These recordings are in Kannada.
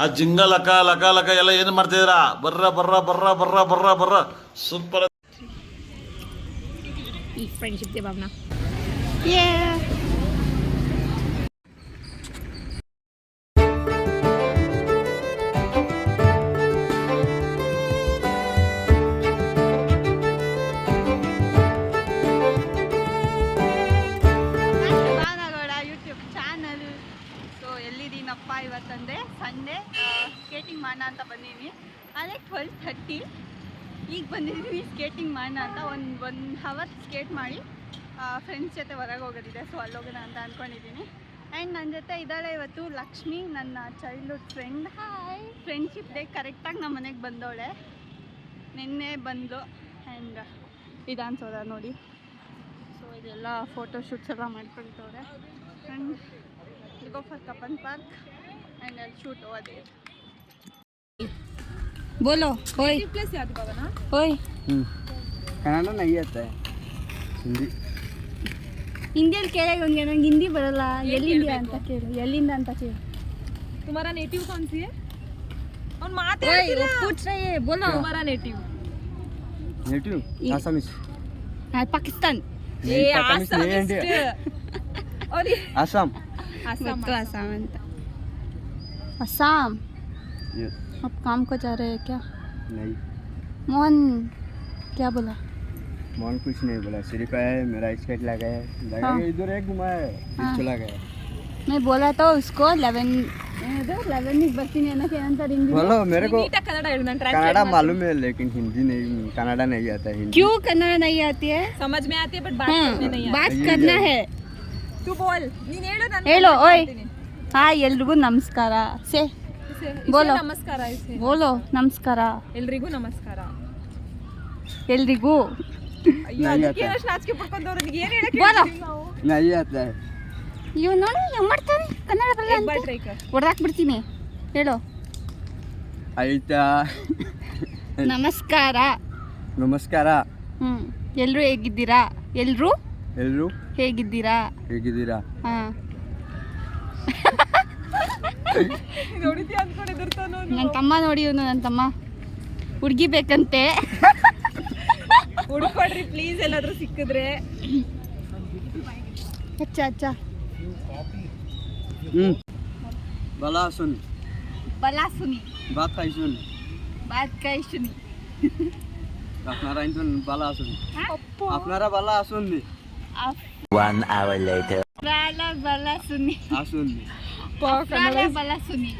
ಆ ಜಿಂಗ ಲಕ ಲಕ ಲಕ ಎಲ್ಲ ಏನು ಮಾಡ್ತಿದ್ರ ಬರ್ರ ಬರ್ರ ಬರ್ರ ಬರ್ರ ಬರ್ರ ಬರ್ರ. ಸೂಪರ್ ಈ ಫ್ರೆಂಡ್ಶಿಪ್ ಫ್ರೆಂಡ್ಸ್ ಜೊತೆ ಹೊರಗೆ ಹೋಗೋದಿದೆ ಸೊ ಅಲ್ಲಿ ಹೋಗೋಣ ಅಂತ ಅಂದ್ಕೊಂಡಿದ್ದೀನಿ ಆ್ಯಂಡ್ ನನ್ನ ಜೊತೆ ಇದ್ದಾಳೆ ಇವತ್ತು ಲಕ್ಷ್ಮಿ ನನ್ನ childhood friend hi friendship day ಕರೆಕ್ಟಾಗಿ ನಮ್ಮ ಮನೆಗೆ ಬಂದವಳೆ. ನಿನ್ನೆ ಬಂದು ಆ್ಯಂಡ್ ಇದಾನ್ಸೋದ ನೋಡಿ. ಸೊ ಇದೆಲ್ಲ ಫೋಟೋ ಶೂಟ್ಸ್ ಎಲ್ಲ ಮಾಡ್ಕೊಳ್ತವ್ರೆ and go for Cubbon Park and ಅಲ್ಲಿ ಶೂಟ್ ಹೋದೆ ಬೋಲೋ ಓಯ್ ಪ್ಲೇಸ್ ಯಾವುದು ಹೋಯ್. ಓಯ್ ಕನ್ನಡ ನಗಿಯತ್ತೆ ಹಿಂದಿ. ಹಿಂದಿಯಲ್ಲಿ ಕೇಳಾಗ ಹಂಗೆ ನಂಗೆ ಹಿಂದಿ ಬರಲ್ಲ ಎಲ್ಲಿಂದ ಅಂತ ಕೇಳು ಎಲ್ಲಿಂದ ಅಂತ ಕೇಳು तुम्हारा नेटिव कौन सी है ಅವ್ನು ಓಯ್ ಮಾತಾಡ್ತಿಲ್ಲ ಪೂಚ್ ರಹಿ ಹೈ, ಬೋಲೋ तुम्हारा नेटिव नेटिव ये- आसामीस ಹಾ, ಪಾಕಿಸ್ತಾನ್ नहीं आसामीस नहीं है इंडिया और ये आसाम आसाम ಗೊತ್ತು ಅಸ್ಸಾಂ ಅಂತ ಅಸ್ಸಾಂ यस अब काम को जा रहे हैं क्या नहीं मोहन क्या बोला मोहन कुछ नहीं बोला सिर्फ है मेरा स्केट लगा है लगा हाँ। है, इधर एक घुमा है हाँ। चला गया मैं बोला तो उसको ಲೆವೆನ್ ಲೆವೆನಿಗೆ ಬರ್ತೀನಿ ಅನ್ನೋಕೆ ಏನಂತಾರೆ ಹಿಂದಿ बोलो मेरे को ನೀಟಾಗಿ ಕನ್ನಡ ಹೇಳು ನಾನು कन्नड़ा ಟ್ರಾನ್ಸ್ಲೇಟ್ मालूम है लेकिन हिंदी नहीं कन्नड़ा नहीं आता है हिंदी क्यों कन्नड़ नहीं आती है समझ में आती है बट बात हाँ, करने नहीं आती बात ये करना है। है तू बोल ನೀನ್ ಹೇಳು ನಾನು ಹೇಳು, ಕನ್ನಡ ಓಯ್. ಹೇಳ್ತೀನಿ. ಹಾಯ್ ಎಲ್ರಿಗೂ ನಮಸ್ಕಾರ ಸೇ ಇಸೆ- ಇಸೆ ಬೋಲೋ. ನಮಸ್ಕಾರ ಇಸೆ. ಬೋಲೋ ನಮಸ್ಕಾರ ಎಲ್ರಿಗೂ ನಮಸ್ಕಾರ ಎಲ್ರಿಗೂ ಬಿಡ್ತೀನಿ. ಹೇಳು. ಆಯ್ತಾ? ನಮಸ್ಕಾರ. ನಮಸ್ಕಾರ. ಎಲ್ರು ಹೇಗಿದ್ದೀರಾ? ಎಲ್ರು? ಎಲ್ರು? ಹೇಗಿದ್ದೀರಾ? ಹೇಗಿದ್ದೀರಾ? ಹಾ. ನನ್ನ ತಮ್ಮ ನೋಡಿ ಇವನು ನನ್ನ ತಮ್ಮ. ಹುಡುಗಿ ಬೇಕಂತೆ. ಹುಡ್ಕೊಡ್ರಿ ಪ್ಲೀಸ್ ಎಲ್ಲಾದ್ರೂ ಸಿಕ್ಕಿದ್ರೆ ಅಚ್ಚ ಅಚ್ಚ ಹ್ಮ್ ಬಲಾ ಸುನಿ ಬಲಾ ಸುನಿ ಬಾತ್ ಕೈ ಸುನಿ ಬಾತ್ ಕೈ ಸುನಿ আপনারা কিন্তু ভালো আসুন আপনারা ভালো আসুন One hour later. Bala bala सुनी सुन बला बला सुनी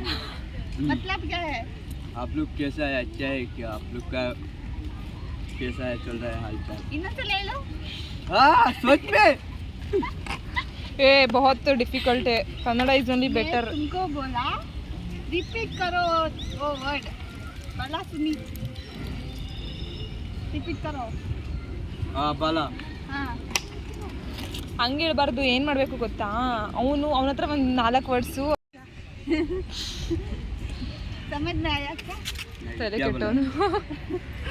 मतलब क्या है आप लोग कैसा है अच्छा है क्या आप लोग का कैसा है चल रहा है हाल चाल ಇನ್ನೊಂದ್ಸಲ ಹೇಳು हाँ सोच में ಏ ಬಹುತ್ ಡಿಫಿಕಲ್ಟ್ है ಕನ್ನಡ इज ओनली मैं बेटर तुमको बोला रिपीट करो वो वर्ड बला सुनी रिपीट करो हाँ बाला हाँ ಹಂಗೆ ಹೇಳ್ಬಾರ್ದು ಏನ್ ಮಾಡ್ಬೇಕು ಗೊತ್ತಾ ಅವನು ಅವನ ಹತ್ರ ಒಂದ್ ನಾಲ್ಕು ವರ್ಡ್ಸು समझ में आया क्या ತಲೆ क्या बोला? ಕೆಟ್ಟವನು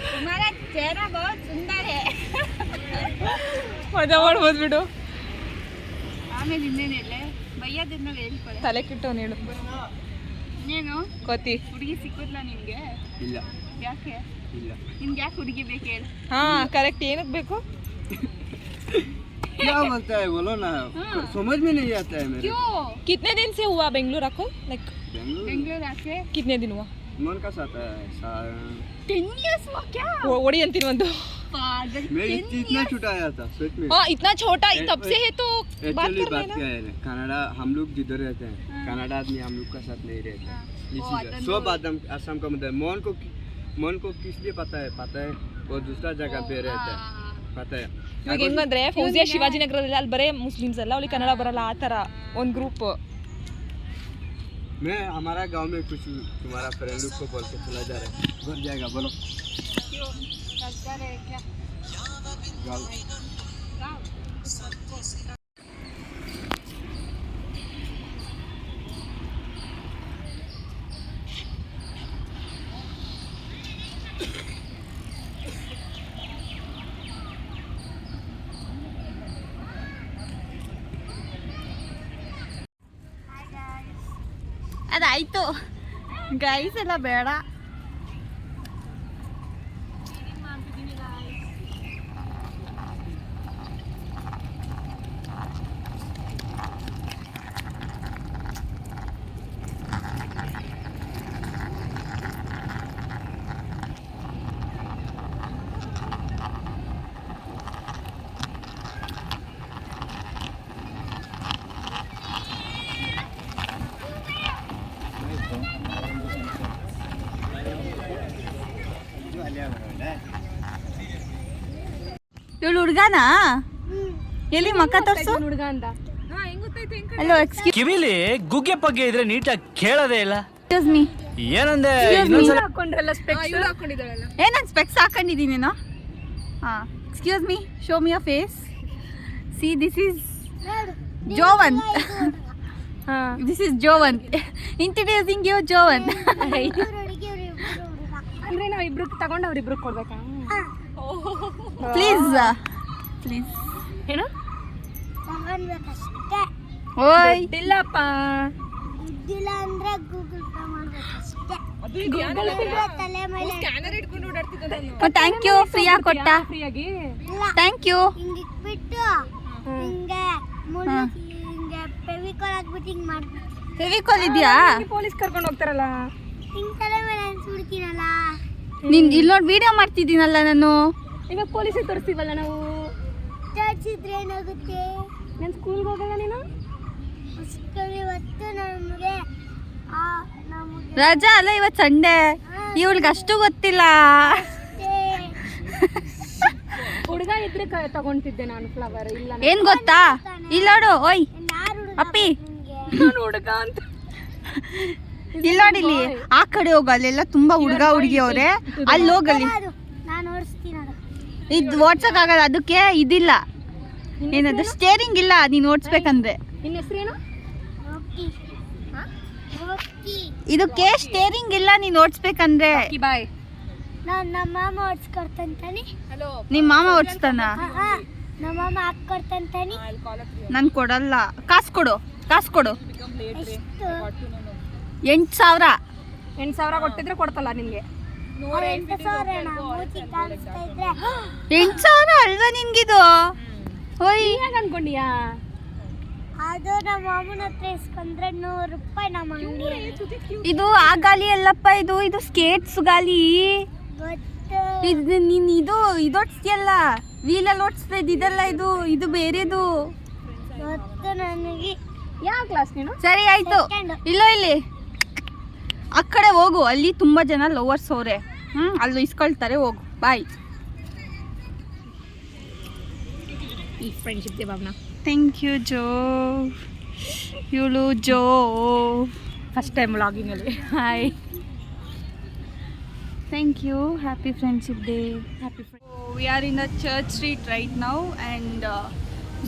तुम्हारा चेहरा बहुत सुंदर है ಮಜಾ ಮಾಡ್ಬೋದು ಬಿಡು ಆಮೇಲೆ ಇನ್ನೇನು ಹೇಳಿ ಬೈಯೋದನ್ನ ಹೇಳ್ಕೊಳ್ಳಿ ತಲೆ ಕೆಟ್ಟವನು ಹೇಳು ಇನ್ನೇನು ಕೋತಿ ಹುಡುಗಿ ಸಿಕ್ಕಿದ್ಲ ನಿಮ್ಗೆ ಇಲ್ಲ ಯಾಕೆ ಇಲ್ಲ ನಿಮ್ಗೆ ಯಾಕೆ ಹುಡುಗಿ ಬೇಕು ಹೇಳಿ ಹಾ ಕರೆಕ್ಟ್ ಏನಕ್ಕೆ ಬೇಕು क्या बोलता है बोलो ना हाँ। समझ में नहीं आता है मेरे क्यों कितने दिन से हुआ बेंगलुरु आपको लाइक बेंगलुरु ಬೆಂಗಳೂರು ಯಾಕೆ कितने दिन हुआ मन का साथ है सा- टेन इयर्स हुआ क्या ओ- ओड़ी अंतिम ಒಂದು पागल मैं 10 इत- इतना छोटा आया था सच में हाँ इतना छोटा ए- तब से है तो बात एक्चुअली कर बात लेना क्या है कनाडा हम लोग जिधर रहते हैं हाँ। कनाडा आदमी हम लोग का साथ नहीं रहते हाँ। हैं वो इसी आदम सब लोग- आदम असम का मतलब मोहन को कि- मोहन को किस लिए पता है पता है वो दूसरा जगह पे रहता है हाँ। पता है ಇವಾಗ ಹೆಂಗಂದ್ರೆ ಫೌಜಿಯಾ ಶಿವಾಜಿನಗರದಲ್ಲಿ ಅಲ್ಲಿ ಬರೇ ಮುಸ್ಲಿಮ್ಸ್ ಅಲ್ಲ ಅವ್ರಿಗೆ ಕನ್ನಡ ಬರಲ್ಲ ಆ ಥರ ಒಂದು ಗ್ರೂಪ್ मैं हमारा गाँव में कुछ तुम्हारा फ्रेंड लोग को बोल के चला जा रहा है। बन जाएगा बोलो। क्यों? गाँव। Adaito. Guys, es la verdad. ಹುಡ್ಗನಾ? ಎಲ್ಲಿ ಮಕ್ಕ ತೋರ್ಸು? ಹುಡುಗ ಅಂತ? ಹಲೋ ಎಕ್ಸ್ಕ್ಯೂಸ್ ಕಿವಿಲಿ ಗುಗ್ಗೆ ಪಗ್ಗೆ ಇದ್ರೆ ನೀಟಾಗಿ ಕೇಳೋದೇ ಇಲ್ಲ. ಮೀ ಏನಂದೆ? ಹಾಕೊಂಡ್ರಲ್ಲ ಸ್ಪೆಕ್ಸ್ ಹಾಕೊಂಡಿದ್ದಾಳಲ್ಲ. ಏ ನಾನು? ಸ್ಪೆಕ್ಸ್ ಹಾಕೊಂಡಿದ್ದೀನೇನೋ ಹಾಂ excuse me show me a face see this is Jovanth ಹಾ. This is Jovanth introducing you Jovanth ಅಂದ್ರೆ ನಾವ್ ಇಬ್ರು ತಗೊಂಡು ಅವ್ರಿಬ್ರು ಕೊಡ್ಬೇಕಾ ಪ್ಲೀಸ್ ಪ್ಲೀಸ್ ಏನು? ಓಯ್. ಇಲ್ಲಪ್ಪ ಇಲ್ಲ ಅಂದ್ರೆ ಗೂಗಲ್ ಪೇ ಮಾಡ್ಬೇಕಷ್ಟೇ ಸ್ಕ್ಯಾನರ್ ಇಟ್ಕೊಂಡು ನಾನು ಥ್ಯಾಂಕ್ ಯು ಫ್ರೀಯಾಗಿ ಕೊಟ್ಟ. ಫ್ರೀಯಾಗಿ ಥ್ಯಾಂಕ್ ಯು ಹಿಂಗೆ ಇಟ್ಬಿಟ್ಟು ಹಿಂಗೆ ಮುಳ್ಳು ಹಿಂಗೆ ಫೆವಿಕಾಲ್ ಹಾಕ್ಬಿಟ್ಟು ಹಿಂಗೆ ಮಾಡ್ಬಿಟ್ಟು. ಫೆವಿಕಾಲ್ ಇದೆಯಾ? ಪೊಲೀಸ್ ಕರ್ಕೊಂಡು ಹೋಗ್ತಾರಲ್ಲ. ಹಿಂಗೆ ತಲೆ ಮೇಲೆ ಅನ್ಸ್ಬಿಡ್ತೀನಲ್ಲ. ನೀನ್ ಇಲ್ಲಿ ನೋಡಿ ವಿಡಿಯೋ ಮಾಡ್ತಿದ್ದೀನಲ್ಲ ನಾನು. ಇವಾಗ ಪೊಲೀಸಿಗೆ ತೋರಿಸ್ತೀವಲ್ಲ ನಾವು? ಏನಾಗುತ್ತೆ? ನಾನು ಸ್ಕೂಲ್ಗೆ ಹೋಗಲ್ಲ ನೀನು? ಇವತ್ತು ನಮಗೆ ಆ ನಮಗೆ ರಜಾ ಅಲ್ಲ ಇವತ್ತು ಸಂಡೆ ಇವಳಿಗೆ ಅಷ್ಟು ಗೊತ್ತಿಲ್ಲ. ಹುಡುಗ ಇದ್ರೆ ತಗೊಂತಿದ್ದೆ ನಾನು ಫ್ಲವರ್ ಇಲ್ಲ ಏನ್ ಗೊತ್ತಾ? ಇಲ್ಲಾಡು ನೋಡು ಓಯ್. ಯಾರು ಅಪ್ಪಿ. ನಾನು ಹುಡುಗ ಅಂತ. ಇಲ್ಲ ನೋಡಿ ಇಲ್ಲಿ ಆ ಕಡೆ ಹೋಗಲ್ಲೆಲ್ಲ ತುಂಬಾ ಹುಡುಗ ಹುಡುಗಿ ಅವ್ರೆ ಅಲ್ಲಿ ಹೋಗಲ್ಲಿ ಅದು ನಾನು ಓಡಿಸ್ತೀನಿ ಅದು ಇದು ಓಡ್ಸಕ್ ಆಗಲ್ಲ ಅದಕ್ಕೆ ಇದಿಲ್ಲ. ಏನದು ಸ್ಟೇರಿಂಗ್ ಇಲ್ಲ ನೀನ್ ಓಡಿಸ್ಬೇಕಂದ್ರೆ. ಇದಕ್ಕೆ ಸ್ಟೇರಿಂಗ್ ಇಲ್ಲ ನೀನ್ ಓಡಿಸ್ಬೇಕಂದ್ರೆ. ಬಾಯ್. ನಾನು ನಮ್ಮ ಮಾಮ ಓಡಿಸ್ಕೊಡ್ತಂತಾನೆ. ನಿಮ್ಮ ನಿಮ್ ಮಾಮ ಓಡಿಸ್ತಾನ? ನಮ್ಮ ಮಾಮ ನನ್ ಕೊಡಲ್ಲ. ಕಾಸು ಕೊಡು ಕಾಸು ಕೊಡು. ಎಂಟು ಸಾವಿರ. ಎಂಟು ಸಾವಿರ ಕೊಟ್ಟಿದ್ರೆ ಕೊಡ್ತಲ್ಲ ಅವ್ರು ಎಂಟು ಸಾವಿರ ಅಲ್ವಾ ನಿನ್ಗಿದು ಓಯ್. ಹೇಗೆ ಅನ್ಕೊಂಡಿಯಾ? ಅದು ನಮ್ಮ ಮಾಮನ ಹತ್ರ ಇಸ್ಕೊಂಡ್ರೆ ನೂರು ರೂಪಾಯಿ ನಮ್ಮ ಅಂಗಡಿ. ಇದು ಆ ಗಾಲಿ ಅಲ್ಲಪ್ಪ ಇದು ಇದು ಸ್ಕೇಟ್ಸ್ ಗಾಲಿ. ಇದು ನೀನು ಇದು ಇದೋಡ್ಸ್ತಿಯಲ್ಲ ವೀಲಲ್ಲಿ ಓಡಿಸ್ತಾ ಇದು ಇದೆಲ್ಲ ಇದು ಇದು ಬೇರೆದು. ಗೊತ್ತು ನನಗೆ. ಯಾವ ಕ್ಲಾಸ್ ನೀನು? ಸರಿ ಆಯ್ತು. ಇಲ್ಲೋ ಇಲ್ಲಿ. ಆ ಕಡೆ ಹೋಗು ಅಲ್ಲಿ ತುಂಬ ಜನ ಲವರ್ಸ್ ಅವರೆ. ಹ್ಞೂ ಅಲ್ಲಿ ಇಸ್ಕೊಳ್ತಾರೆ ಹೋಗು. ಬಾಯ್ ಈ friendship day Bhavana. Thank you Jo ಇವಳು Jo first time ಲಾಗಿಂಗಲ್ಲಿ hi thank you happy friendship day happy we are in the Church Street right now and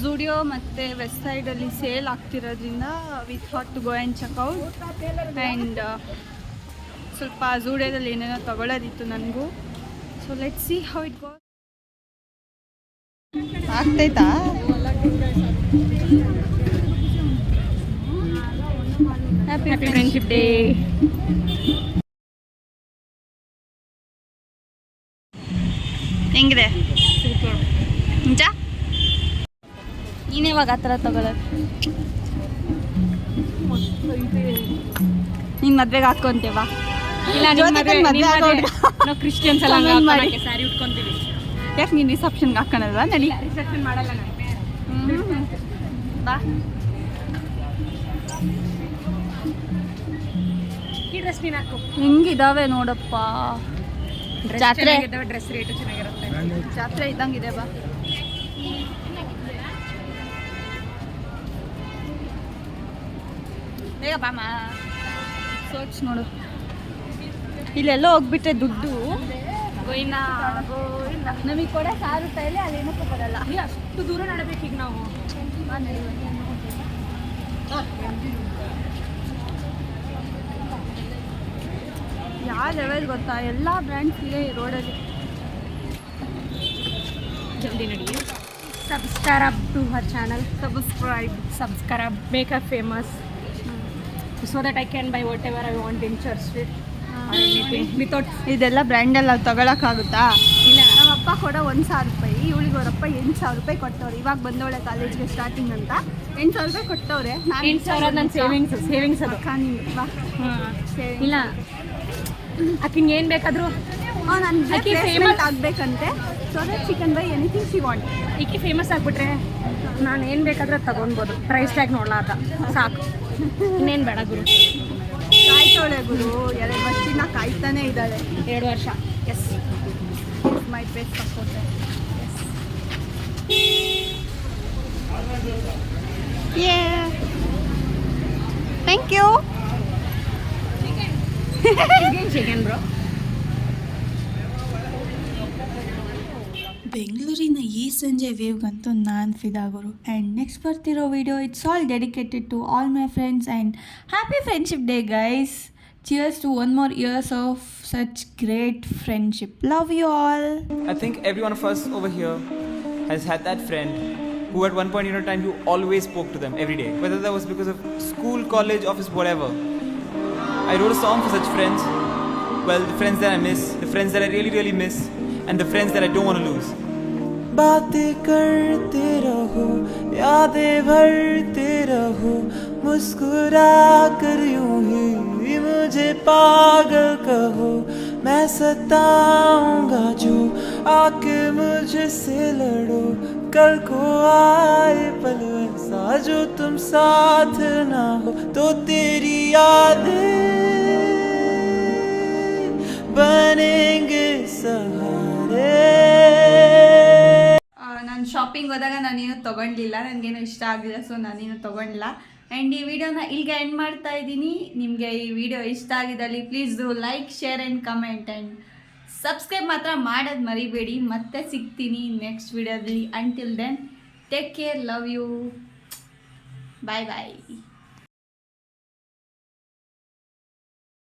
Zudio ಮತ್ತು ವೆಸ್ಟ್ ಸೈಡಲ್ಲಿ sale ಆಗ್ತಿರೋದ್ರಿಂದ with hot to go and checkout and ಸ್ವಲ್ಪ ಝೂಡಿಯೋದಲ್ಲಿ ಏನೇನೋ ತಗೊಳ್ಳೋದಿತ್ತು ನನಗೂ. So let see how it go ಆಗ್ತೈತಾ? ಹ್ಯಾಪಿ ಫ್ರೆಂಡ್ಶಿಪ್ ಡೇ ಹೆಂಗಿದೆ? ನಿಜ ನೀನೇ ಇವಾಗ ಆ ಥರ ತಗೊಳ್ಳೋದು? ನಿನ್ನ ಮದ್ವೆಗೆ ಹಾಕೊಂತೇವಾ. ಇಲ್ಲ ಮದ್ವೆ ಆಗೋ ಹುಡ್ಗ. ನಾವು ಕ್ರಿಶ್ಚಿಯನ್ಸ್ ಎಲ್ಲ Comment ಮಾಡಿ. ಸ್ಯಾರಿ ಉಟ್ಕೊಂತೀವಿ. ಯಾಕೆ ನೀನು ರಿಸೆಪ್ಷನ್ಗೆ ಹಾಕೊಳಲ್ವಾ ನಡಿ ರಿಸೆಪ್ಷನ್ ಮಾಡಲ್ಲ ನಾನು. ಬಾ. ಈ ಡ್ರೆಸ್ ನೀನು ಹಾಕು. ಹೆಂಗಿದಾವೆ ನೋಡಪ್ಪ. ಜಾತ್ರೆ. ಡ್ರೆಸ್ ರೇಟ್ ಚೆನ್ನಾಗಿರುತ್ತೆ. ಜಾತ್ರೆ ಇದ್ದಂಗಿದೆ ಬಾ. ಬೇಗ ಬಾಮ ಸೋಚ್ ನೋಡು. ಇಲ್ಲೆಲ್ಲೋ ಹೋಗ್ಬಿಟ್ರೆ ದುಡ್ಡು. ಗೋಯಿನ ನಮಗೆ ಕೂಡ ಸಾವಿರ ರೂಪಾಯಲ್ಲಿ ಅಲ್ಲೇನಕ್ಕೂ ಬರಲ್ಲ. ನೀ ಅಷ್ಟು ದೂರ ನಡಬೇಕು ಈಗ ನಾವು. ಯಾವ ಲೆವೆಲ್ ಗೊತ್ತಾ? ಎಲ್ಲ ಬ್ರ್ಯಾಂಡ್ಸ್ ಈ ರೋಡಲ್ಲಿ ಜಲ್ದಿ ನಡಿ. Subscribe to her channel subscribe subscribe up famous so that I can buy whatever I want in Church. Church Street without without ಇದೆಲ್ಲ ಬ್ರ್ಯಾಂಡೆಲ್ಲ ತಗೊಳಕ್ಕಾಗುತ್ತಾ? ಇಲ್ಲ. ನಮ್ಮ ಅಪ್ಪ ಕೊಡೋ ಒಂದು ಸಾವಿರ ರೂಪಾಯಿ ಇವಳಿಗೆ ಅವರಪ್ಪ ಎಂಟು ಸಾವಿರ ರೂಪಾಯಿ ಕೊಟ್ಟವ್ರೆ. ಇವಾಗ ಬಂದವಳೆ ಕಾಲೇಜ್ಗೆ ಸ್ಟಾರ್ಟಿಂಗ್ ಅಂತ. ಎಂಟು ಸಾವಿರ ರೂಪಾಯಿ ಕೊಟ್ಟವ್ರೆ. ನಾನು ಎಂಟು ಸಾವಿರ ನನ್ನ ಸೇವಿಂಗ್ಸ್ ಸೇವಿಂಗ್ಸ್ ಅದು. ಬಾ. ಇಲ್ಲ. ಆಕಿಂಗೆ ಏನು ಬೇಕಾದರೂ? ನಾನು ಆಕಿ famous famous- ಆಗಬೇಕಂತೆ. So that chicken buy anything she want ಈಕೆ ಫೇಮಸ್ ಆಗಿಬಿಟ್ರೆ ನಾನು ಏನು ಬೇಕಾದ್ರೆ ತಗೊಳ್ಬೋದು ಪ್ರೈಸ್ ಟ್ಯಾಗ್ ನೋಡ್ಲಾರ್ದ. ಸಾಕು. ಇನ್ನೇನು ಬೇಡ ಗುರು. ಕಾಯ್ತಾಳೆ ಗುರು. ಎರಡು ವರ್ಷದಿಂದ ಕಾಯ್ತಾನೆ ಇದ್ದಾಳೆ. ಎರಡು ವರ್ಷ. Is my best support thank you chicken bro ಬೆಂಗಳೂರಿನ ಈ ಸಂಜೆ ವೇವ್ಗಂತೂ ನಾನು ಫಿದಾಗೋರು ಆ್ಯಂಡ್ ನೆಕ್ಸ್ಟ್ ಬರ್ತಿರೋ video it's all dedicated to all my friends and happy friendship day guys cheers to one more years of such great friendship love you all I think every one of us over here has had that friend who at one point in time you always spoke to them every day. Whether that was because of school, college, office, whatever. I wrote a song for such friends. Well, the friends that I miss, the friends that I really, really miss, And the friends that I don't want to lose. बातें करते रहो, यादें भरते रहो मुस्कुरा कर यूँ ही मुझे पागल कहो, मैं सताऊँगा जो आके मुझसे लड़ो, कल को आए पल ऐसा जो तुम साथ ना हो तो तेरी यादें बनेंगे सहारे ನಾನು ಶಾಪಿಂಗ್ ಹೋದಾಗ ನಾನೇನು ತೊಗೊಂಡಿಲ್ಲ. ನನಗೇನು ಇಷ್ಟ ಆಗಲಿಲ್ಲ ಸೊ ನಾನೇನು ತೊಗೊಂಡಿಲ್ಲ. ಆ್ಯಂಡ್ ಈ ವಿಡಿಯೋನ ಇಲ್ಲಿಗೆ ಎಂಡ್ ಮಾಡ್ತಾ ಇದ್ದೀನಿ. ನಿಮಗೆ ಈ ವಿಡಿಯೋ ಇಷ್ಟ ಆಗಿದ್ದಲ್ಲಿ please do like share and comment and subscribe ಮಾತ್ರ ಮಾಡೋದು ಮರಿಬೇಡಿ. ಮತ್ತೆ ಸಿಗ್ತೀನಿ ನೆಕ್ಸ್ಟ್ ವಿಡಿಯೋದಲ್ಲಿ. Until then take care love you bye bye